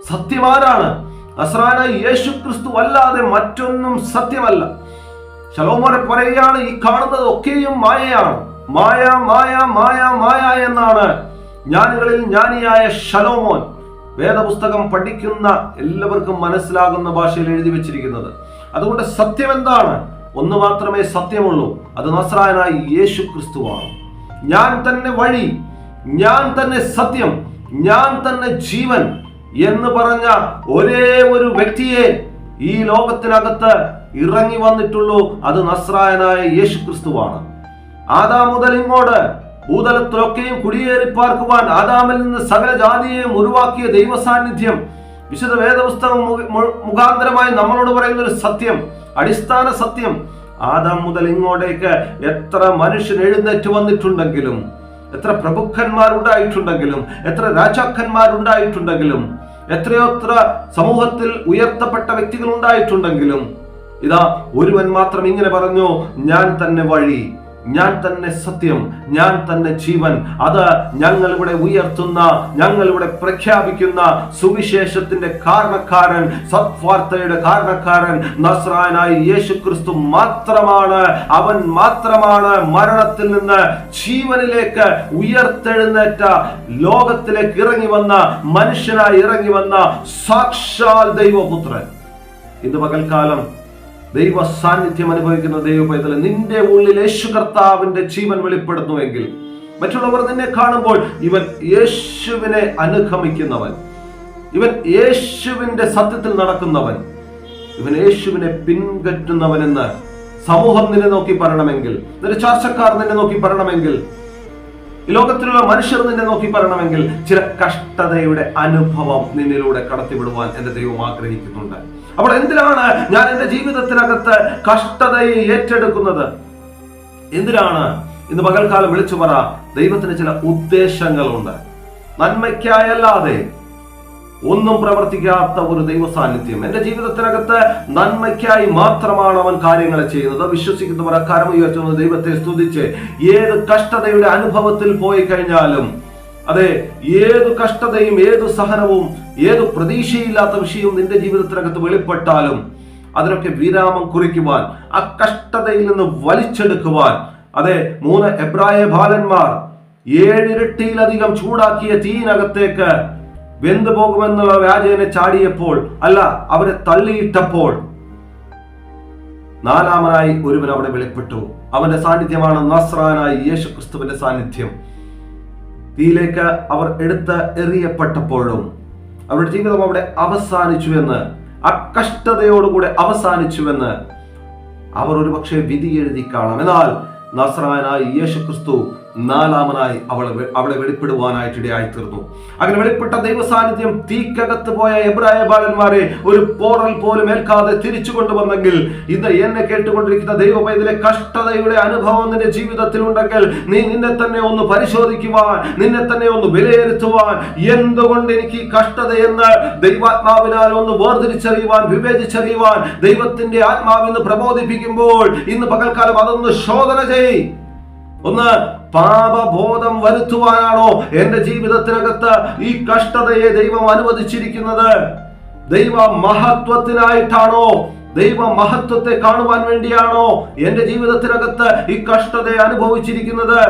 സത്യമാരാണ്? അസ്രാന യേശു ക്രിസ്തു അല്ലാതെ മറ്റൊന്നും സത്യമല്ല. ശലോമോനെ പറയുകയാണ് ഈ കാണുന്നത് ഒക്കെയും മായയാണ്. മായ മായ മായ മായ എന്നാണ് ജ്ഞാനികളിൽ ജ്ഞാനിയായ ശലോമോൻ വേദപുസ്തകം പഠിക്കുന്ന എല്ലാവർക്കും മനസ്സിലാകുന്ന ഭാഷയിൽ എഴുതി വെച്ചിരിക്കുന്നത്. അതുകൊണ്ട് സത്യം എന്താണ് ഒന്ന് മാത്രമേ സത്യമുള്ളൂ. അത് നസ്രായനായി യേശു ക്രിസ്തുവാണ് ഞാൻ തന്നെ വഴി ഞാൻ തന്നെ സത്യം ഞാൻ തന്നെ ജീവൻ എന്ന് പറഞ്ഞ ഒരേ ഒരു വ്യക്തിയെ ഈ ലോകത്തിനകത്ത് ഇറങ്ങി വന്നിട്ടുള്ളൂ. അത് നസ്രായനായ യേശു ക്രിസ്തുവാണ് ആദാം മുതൽ ഇങ്ങോട്ട് ഭൂതലത്തിലൊക്കെയും കുടിയേറി പാർക്കുവാൻ ആദാമിൽ നിന്ന് സകല ജാതിയെയും ഉരുവാക്കിയ ദൈവസാന്നിധ്യം വിശുദ്ധ വേദപുസ്തകം മുഖാന്തരമായി നമ്മളോട് പറയുന്ന ഒരു സത്യം. അടിസ്ഥാന സത്യം. ആദാം മുതൽ ഇങ്ങോട്ടേക്ക് എത്ര മനുഷ്യൻ എഴുന്നേറ്റ് വന്നിട്ടുണ്ടെങ്കിലും എത്ര പ്രഭുക്കന്മാരുണ്ടായിട്ടുണ്ടെങ്കിലും എത്ര രാജാക്കന്മാരുണ്ടായിട്ടുണ്ടെങ്കിലും എത്രയോത്ര സമൂഹത്തിൽ ഉയർത്തപ്പെട്ട വ്യക്തികൾ ഉണ്ടായിട്ടുണ്ടെങ്കിലും ഇതാ ഒരുവൻ മാത്രം ഇങ്ങനെ പറഞ്ഞു ഞാൻ തന്നെ വഴി ഞാൻ തന്നെ സത്യം ഞാൻ തന്നെ ജീവൻ. അത് ഞങ്ങളിവിടെ ഉയർത്തുന്ന ഞങ്ങളിവിടെ പ്രഖ്യാപിക്കുന്ന സുവിശേഷത്തിന്റെ കാരണക്കാരൻ സത്വാർത്തയുടെ കാരണക്കാരൻ നസ്രാനായി യേശു ക്രിസ്തു മാത്രമാണ്. അവൻ മാത്രമാണ് മരണത്തിൽ നിന്ന് ജീവനിലേക്ക് ഉയർത്തെഴുന്നേറ്റ ലോകത്തിലേക്ക് ഇറങ്ങി വന്ന മനുഷ്യനായി ഇറങ്ങി വന്ന സാക്ഷാൽ ദൈവപുത്രൻ. ഇന്ന് പകൽക്കാലം ദൈവ സാന്നിധ്യം അനുഭവിക്കുന്ന ദൈവ പൈതൽ നിന്റെ ഉള്ളിൽ യേശു കർത്താവിന്റെ ജീവൻ വെളിപ്പെടുന്നുവെങ്കിൽ മറ്റുള്ളവർ നിന്നെ കാണുമ്പോൾ ഇവൻ യേശുവിനെ അനുഗമിക്കുന്നവൻ. ഇവൻ യേശുവിന്റെ സത്യത്തിൽ നടക്കുന്നവൻ. ഇവൻ യേശുവിനെ പിൻപറ്റുന്നവനെന്ന് സമൂഹം നിന്നെ നോക്കി പറയണമെങ്കിൽ നിന്റെ ചാർച്ചക്കാർ നിന്നെ നോക്കി പറയണമെങ്കിൽ ഈ ലോകത്തിലുള്ള മനുഷ്യർ നിന്നെ നോക്കി പറയണമെങ്കിൽ ചില കഷ്ടതയുടെ അനുഭവം നിന്നിലൂടെ കടത്തിവിടുവാൻ എന്റെ ദൈവം ആഗ്രഹിക്കുന്നുണ്ട്. അപ്പോൾ എന്തിനാണ് ഞാൻ എന്റെ ജീവിതത്തിനകത്ത് കഷ്ടതയെ ഏറ്റെടുക്കുന്നത്? എന്തിനാണ്? ഇന്ന് പകൽക്കാലം വിളിച്ചു പറ ദൈവത്തിന് ചില ഉദ്ദേശങ്ങളുണ്ട്. നന്മയ്ക്കായല്ലാതെ ഒന്നും പ്രവർത്തിക്കാത്ത ഒരു ദൈവ സാന്നിധ്യം എന്റെ ജീവിതത്തിനകത്ത് നന്മയ്ക്കായി മാത്രമാണ് അവൻ കാര്യങ്ങളെ ചെയ്യുന്നത്. വിശ്വസിക്കുന്നവർ അക്കാരം ഉയർത്തുന്ന ദൈവത്തെ സ്തുതിച്ച് ഏത് കഷ്ടതയുടെ അനുഭവത്തിൽ പോയി കഴിഞ്ഞാലും അതെ ഏതു കഷ്ടതയും ഏതു സഹനവും ഏതു പ്രതീക്ഷയില്ലാത്ത വിഷയവും നിന്റെ ജീവിതത്തിനകത്ത് വെളിപ്പെട്ടാലും അതിനൊക്കെ വിരാമം കുറിക്കുവാൻ ആ കഷ്ടതയിൽ നിന്ന് വലിച്ചെടുക്കുവാൻ അതെ മൂന്ന് എബ്രായ ബാലന്മാർ ഏഴിരട്ടിയിലധികം ചൂടാക്കിയ തീയിനകത്തേക്ക് വെന്തു പോകുമെന്നുള്ള വ്യാജേനെ ചാടിയപ്പോൾ അല്ല അവരെ തള്ളിയിട്ടപ്പോൾ. നാലാമനായി ഒരുവൻ അവിടെ വെളിപ്പെട്ടു. അവന്റെ സാന്നിധ്യമാണ് നസ്രാനായി യേശു ക്രിസ്തുവിന്റെ സാന്നിധ്യം. തീയിലേക്ക് അവർ എടുത്ത് എറിയപ്പെട്ടപ്പോഴും അവരുടെ ജീവിതം അവിടെ അവസാനിച്ചുവെന്ന് അക്കഷ്ടതയോടുകൂടെ കഷ്ടതയോടുകൂടെ അവസാനിച്ചുവെന്ന് അവർ ഒരുപക്ഷെ വിധി എഴുതി കാണാം. എന്നാൽ നസ്രാനായി യേശു ക്രിസ്തു നാലാമനായി അവളെ അവളെ വെളിപ്പെടുവാനായിട്ട് ഇടയായി തീർന്നു അങ്ങനെ വെളിപ്പെട്ട ദൈവസാന്നിധ്യം തീക്കകത്ത് പോയ എബ്രായ ബാലന്മാരെ ഒരു പോറൽ പോലും ഏൽക്കാതെ തിരിച്ചു കൊണ്ടുവന്നെങ്കിൽ ഇന്ന് എന്നെ കേട്ടുകൊണ്ടിരിക്കുന്ന ദൈവ പൈതലെ കഷ്ടതയുടെ അനുഭവം നിന്റെ ജീവിതത്തിൽ ഉണ്ടെങ്കിൽ നീ നിന്നെ തന്നെ ഒന്ന് പരിശോധിക്കുവാൻ നിന്നെ തന്നെ ഒന്ന് വിലയിരുത്തുവാൻ. എന്തുകൊണ്ട് എനിക്ക് ഈ കഷ്ടതയെന്ന് ദൈവാത്മാവിനാൽ ഒന്ന് വേർതിരിച്ചറിയുവാൻ വിവേചിച്ചറിയുവാൻ ദൈവത്തിന്റെ ആത്മാവിന്ന് പ്രബോധിപ്പിക്കുമ്പോൾ ഇന്ന് പകൽക്കാലം അതൊന്ന് ശോധന ചെയ്. ഒന്ന് പാപബോധം വരുത്തുവാനാണോ എന്റെ ജീവിതത്തിനകത്ത് ഈ കഷ്ടതയെ ദൈവം അനുവദിച്ചിരിക്കുന്നത്? ദൈവ മഹത്വത്തിനായിട്ടാണോ? ദൈവ മഹത്വത്തെ കാണുവാൻ വേണ്ടിയാണോ എന്റെ ജീവിതത്തിനകത്ത് ഈ കഷ്ടതയെ അനുഭവിച്ചിരിക്കുന്നത്?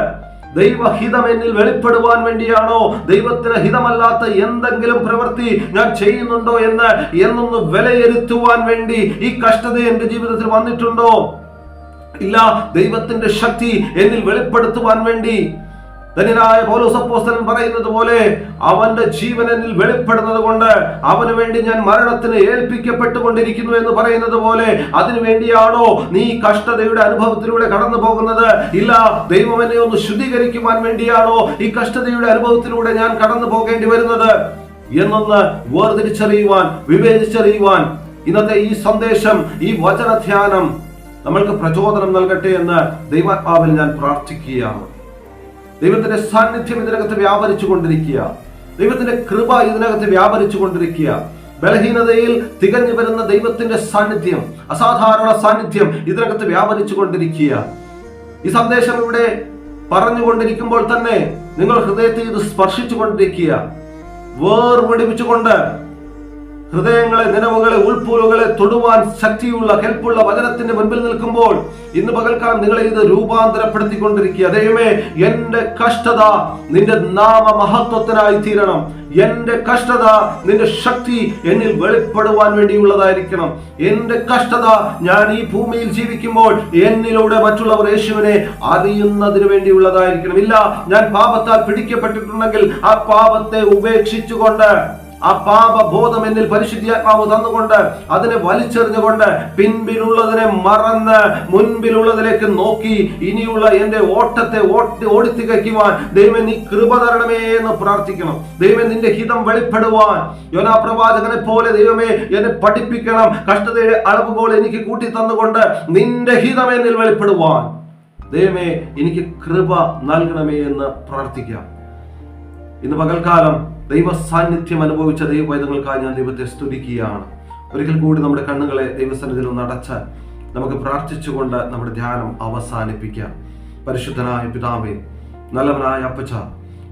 ദൈവഹിതം എന്നിൽ വെളിപ്പെടുവാൻ വേണ്ടിയാണോ? ദൈവത്തിന് ഹിതമല്ലാത്ത എന്തെങ്കിലും പ്രവൃത്തി ഞാൻ ചെയ്യുന്നുണ്ടോ എന്ന് എന്നൊന്ന് വിലയിരുത്തുവാൻ വേണ്ടി ഈ കഷ്ടത എന്റെ ജീവിതത്തിൽ വന്നിട്ടുണ്ടോ? ഇല്ല ദൈവത്തിന്റെ ശക്തി എന്നിൽ വെളിപ്പെടുത്തുവാൻ വേണ്ടി. ധന്യനായ പൗലോസ് അപ്പോസ്തലൻ പറയുന്നത് പോലെ അവന്റെ ജീവൻ എന്നിൽ വെളിപ്പെടുന്നത് കൊണ്ട് അവന് വേണ്ടി ഞാൻ മരണത്തിന് ഏൽപ്പിക്കപ്പെട്ടുകൊണ്ടിരിക്കുന്നു എന്ന് പറയുന്നത് പോലെ അതിനു വേണ്ടിയാണോ നീ കഷ്ടതയുടെ അനുഭവത്തിലൂടെ കടന്നു പോകുന്നത് ഇല്ല ദൈവം എന്നെ ഒന്ന് ശുദ്ധീകരിക്കുവാൻ വേണ്ടിയാണോ ഈ കഷ്ടതയുടെ അനുഭവത്തിലൂടെ ഞാൻ കടന്നു പോകേണ്ടി വരുന്നത്? എന്നൊന്ന് വേർതിരിച്ചറിയുവാൻ വിവേചിച്ചറിയുവാൻ ഇന്നത്തെ ഈ സന്ദേശം ഈ വചനധ്യാനം നമ്മൾക്ക് പ്രചോദനം നൽകട്ടെ എന്ന് ദൈവാത്മാവിൽ ഞാൻ പ്രാർത്ഥിക്കുകയാണ്. ദൈവത്തിന്റെ സാന്നിധ്യം ഇതിനകത്ത് വ്യാപരിച്ചു കൊണ്ടിരിക്കുക. ദൈവത്തിന്റെ കൃപ ഇതിനകത്ത് വ്യാപരിച്ചു കൊണ്ടിരിക്കുക. ബലഹീനതയിൽ തികഞ്ഞു വരുന്ന ദൈവത്തിന്റെ സാന്നിധ്യം അസാധാരണ സാന്നിധ്യം ഇതിനകത്ത് വ്യാപരിച്ചു കൊണ്ടിരിക്കുക. ഈ സന്ദേശം ഇവിടെ പറഞ്ഞുകൊണ്ടിരിക്കുമ്പോൾ തന്നെ നിങ്ങൾ ഹൃദയത്തെ ഇത് സ്പർശിച്ചു കൊണ്ടിരിക്കുക. വേർപിടിപ്പിച്ചുകൊണ്ട് ഹൃദയങ്ങളെ നിലവുകളെ ഉൾപ്പൂലുകളെ തൊടുവാൻ ശക്തിയുള്ള ഹെൽപ്പുള്ള വചനത്തിന്റെ മുൻപിൽ നിൽക്കുമ്പോൾ ഇന്ന് പകൽക്കാലം നിങ്ങളെ ഇത് രൂപാന്തരപ്പെടുത്തിക്കൊണ്ടിരിക്കുക ദൈവമേ എന്റെ കഷ്ടത നിന്റെ നാമ മഹത്വത്തിനായി തീരണം. എന്റെ കഷ്ടത നിന്റെ ശക്തി എന്നിൽ വെളിപ്പെടുവാൻ വേണ്ടിയുള്ളതായിരിക്കണം. എന്റെ കഷ്ടത ഞാൻ ഈ ഭൂമിയിൽ ജീവിക്കുമ്പോൾ എന്നിലൂടെ മറ്റുള്ളവർ യേശുവിനെ അറിയുന്നതിന് വേണ്ടിയുള്ളതായിരിക്കണം. ഇല്ല ഞാൻ പാപത്താൽ പിടിക്കപ്പെട്ടിട്ടുണ്ടെങ്കിൽ ആ പാപത്തെ ഉപേക്ഷിച്ചുകൊണ്ട് ആ പാപബോധം എന്നിൽ പരിശുദ്ധിയാത്മാവ് തന്നുകൊണ്ട് അതിനെ വലിച്ചെറിഞ്ഞുകൊണ്ട് പിൻപിലുള്ളതിനെ മറന്ന് മുൻപിലുള്ളതിലേക്ക് നോക്കി ഇനിയുള്ള എന്റെ ഓട്ടത്തെ ഓട്ടി ഓടിത്തികയ്ക്കുവാൻ ദൈവം നീ കൃപ തരണമേ എന്ന് പ്രാർത്ഥിക്കണം. ദൈവം നിന്റെ ഹിതം വെളിപ്പെടുവാൻ. യോനാ പ്രവാചകനെ പോലെ ദൈവമേ എന്നെ പഠിപ്പിക്കണം. കഷ്ടതയുടെ അളവുകോൾ എനിക്ക് കൂട്ടി തന്നുകൊണ്ട് നിന്റെ ഹിതം എന്നിൽ വെളിപ്പെടുവാൻ. ദൈവമേ എനിക്ക് കൃപ നൽകണമേ എന്ന് പ്രാർത്ഥിക്കാം. ഇന്ന് പകൽക്കാലം ദൈവ സാന്നിധ്യം അനുഭവിച്ച ദൈവവൈദങ്ങൾക്കായി ഞാൻ ദൈവത്തെ സ്തുതിക്കുകയാണ്. ഒരിക്കൽ കൂടി നമ്മുടെ കണ്ണുകളെ ദൈവസന്നിധിയിൽ ഒന്ന് നമുക്ക് പ്രാർത്ഥിച്ചുകൊണ്ട് നമ്മുടെ ധ്യാനം അവസാനിപ്പിക്കാം. പരിശുദ്ധനായ പിതാവേ നല്ലവനായ അപ്പച്ച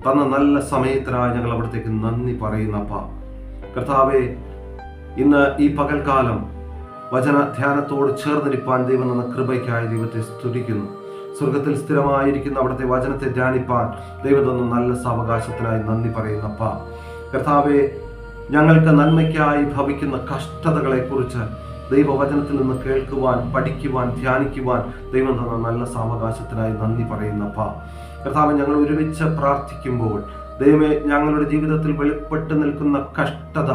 തന്ന നല്ല സമയത്തിനായി ഞങ്ങൾ അവിടത്തേക്ക് നന്ദി പറയുന്ന അപ്പ കർത്താവെ ഇന്ന് ഈ പകൽക്കാലം വചന ധ്യാനത്തോട് ചേർന്നിരിപ്പാൻ ദൈവം എന്ന കൃപയ്ക്കായി ദൈവത്തെ സ്തുതിക്കുന്നു. സ്വർഗത്തിൽ സ്ഥിരമായിരിക്കുന്ന അവിടുത്തെ വചനത്തെ ധ്യാനിപ്പാൻ ദൈവം നല്ല സാവകാശത്തിനായി നന്ദി പറയുന്നപ്പ. കർത്താവെ ഞങ്ങൾക്ക് നന്മയ്ക്കായി ഭവിക്കുന്ന കഷ്ടതകളെക്കുറിച്ച് ദൈവവചനത്തിൽ നിന്ന് കേൾക്കുവാൻ പഠിക്കുവാൻ ധ്യാനിക്കുവാൻ ദൈവം തന്ന നല്ല സാവകാശത്തിനായി നന്ദി പറയുന്നപ്പ. കർത്താവ് ഞങ്ങൾ ഒരുമിച്ച് പ്രാർത്ഥിക്കുമ്പോൾ ദൈവമേ ഞങ്ങളുടെ ജീവിതത്തിൽ വെളിപ്പെട്ട് നിൽക്കുന്ന കഷ്ടത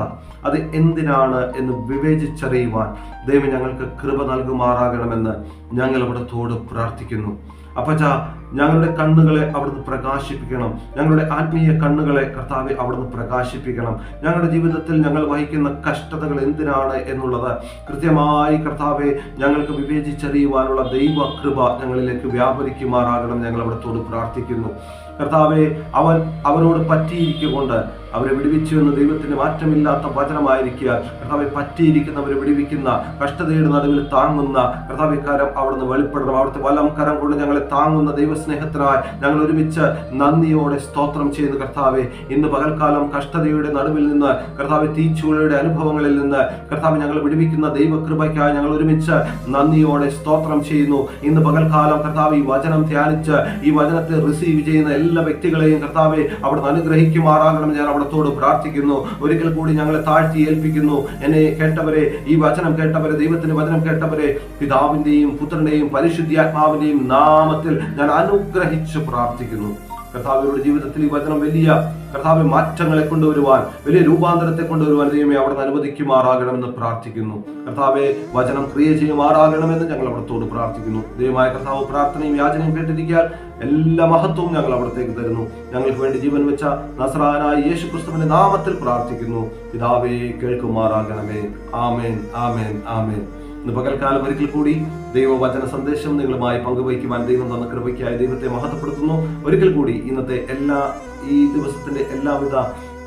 അത് എന്തിനാണ് എന്ന് വിവേചിച്ചറിയുവാൻ ദൈവം ഞങ്ങൾക്ക് കൃപ നൽകുമാറാകണമെന്ന് ഞങ്ങൾ അവിടത്തോട് പ്രാർത്ഥിക്കുന്നു. അപ്പച്ച ഞങ്ങളുടെ കണ്ണുകളെ അവിടുന്ന് പ്രകാശിപ്പിക്കണം. ഞങ്ങളുടെ ആത്മീയ കണ്ണുകളെ കർത്താവെ അവിടുന്ന് പ്രകാശിപ്പിക്കണം. ഞങ്ങളുടെ ജീവിതത്തിൽ ഞങ്ങൾ വഹിക്കുന്ന കഷ്ടതകൾ എന്തിനാണ് എന്നുള്ളത് കൃത്യമായി കർത്താവെ ഞങ്ങൾക്ക് വിവേചിച്ചറിയുവാനുള്ള ദൈവ കൃപ ഞങ്ങളിലേക്ക് വ്യാപരിക്കുമാറാകണം ഞങ്ങൾ അവിടത്തോട് പ്രാർത്ഥിക്കുന്നു. കർത്താവെ അവൻ അവരോട് പറ്റിയിരിക്കൊണ്ട് അവരെ വിടുവിച്ചു എന്ന് ദൈവത്തിന് മാറ്റമില്ലാത്ത വചനമായിരിക്കുക. കർത്താവെ പറ്റിയിരിക്കുന്നവരെ വിടുവിക്കുന്ന കഷ്ടതയുടെ നടുവിൽ താങ്ങുന്ന കർത്താവിക്കാരം അവിടുന്ന് വെളിപ്പെടണം. അവിടുത്തെ വലം കരം കൊണ്ട് ഞങ്ങളെ താങ്ങുന്ന ദൈവസ്നേഹത്തിനായി ഞങ്ങൾ ഒരുമിച്ച് നന്ദിയോടെ സ്തോത്രം ചെയ്യുന്ന കർത്താവെ. ഇന്ന് പകൽക്കാലം കഷ്ടതയുടെ നടുവിൽ നിന്ന് കർത്താവ് തീച്ചൂഴയുടെ അനുഭവങ്ങളിൽ നിന്ന് കർത്താവ് ഞങ്ങൾ വിടുവിക്കുന്ന ദൈവകൃപയ്ക്കായി ഞങ്ങൾ ഒരുമിച്ച് നന്ദിയോടെ സ്തോത്രം ചെയ്യുന്നു. ഇന്ന് പകൽക്കാലം കർത്താവ് ഈ വചനം ധ്യാനിച്ച് ഈ വചനത്തെ റിസീവ് ചെയ്യുന്ന എല്ലാ വ്യക്തികളെയും കർത്താവെ അവിടുന്ന് അനുഗ്രഹിക്കുമാറാകണം ഞാൻ അവിടത്തോട് പ്രാർത്ഥിക്കുന്നു. ഒരിക്കൽ കൂടി ഞങ്ങളെ താഴ്ത്തി ഏൽപ്പിക്കുന്നു. എന്നെ കേട്ടവരെ ഈ വചനം കേട്ടവരെ ദൈവത്തിന്റെ വചനം കേട്ടവരെ പിതാവിന്റെയും പുത്രന്റെയും പരിശുദ്ധാത്മാവിന്റെയും നാമത്തിൽ ഞാൻ അനുഗ്രഹിച്ചു പ്രാർത്ഥിക്കുന്നു. കർത്താവിയുടെ ജീവിതത്തിൽ ഈ വചനം വലിയ കർത്താവ് മാറ്റങ്ങളെ കൊണ്ടുവരുവാൻ വലിയ രൂപാന്തരത്തെ കൊണ്ടുവരുവാൻ ദൈവമേ അവിടെ അനുവദിക്കുമാറാകണമെന്ന് പ്രാർത്ഥിക്കുന്നു. കർത്താവെ വചനം ക്രിയ ചെയ്യുമാറാകണമെന്ന് ഞങ്ങൾ അവിടത്തോട് പ്രാർത്ഥിക്കുന്നു. ദൈവമായ കർത്താവ് പ്രാർത്ഥനയും യാചനയും കേട്ടിരിക്കാൻ എല്ലാ മഹത്വവും ഞങ്ങൾ അവിടത്തേക്ക് തരുന്നു. ഞങ്ങൾക്ക് വേണ്ടി ജീവൻ വെച്ച നസ്രാനായ യേശു ക്രിസ്തുവിന്റെ നാമത്തിൽ പ്രാർത്ഥിക്കുന്നു. പിതാവേ കേൾക്കുമാറാകണമേ. ആമേൻ ആമേൻ ആമേൻ. ഇന്ന് പകൽക്കാലം ഒരിക്കൽ കൂടി ദൈവവചന സന്ദേശം നിങ്ങളുമായി പങ്കുവയ്ക്കുവാൻ ദൈവം തന്ന കൃപയ്ക്കായി ദൈവത്തെ മഹത്വപ്പെടുത്തുന്നു. ഒരിക്കൽ കൂടി ഇന്നത്തെ എല്ലാ ഈ ദിവസത്തിന്റെ എല്ലാവിധ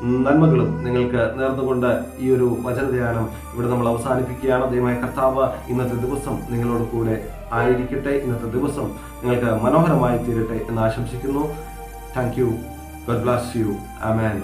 നന്മകളും നിങ്ങൾക്ക് നേർന്നുകൊണ്ട് ഈ ഒരു വചനധ്യാനം ഇവിടെ നമ്മൾ അവസാനിപ്പിക്കുകയാണ്. ദൈവമായ കർത്താവ് ഇന്നത്തെ ദിവസം നിങ്ങളോട് കൂടെ ആയിരിക്കട്ടെ. ഇന്നത്തെ ദിവസം നിങ്ങൾക്ക് മനോഹരമായി തീരട്ടെ എന്ന് ആശംസിക്കുന്നു. Thank you God bless you amen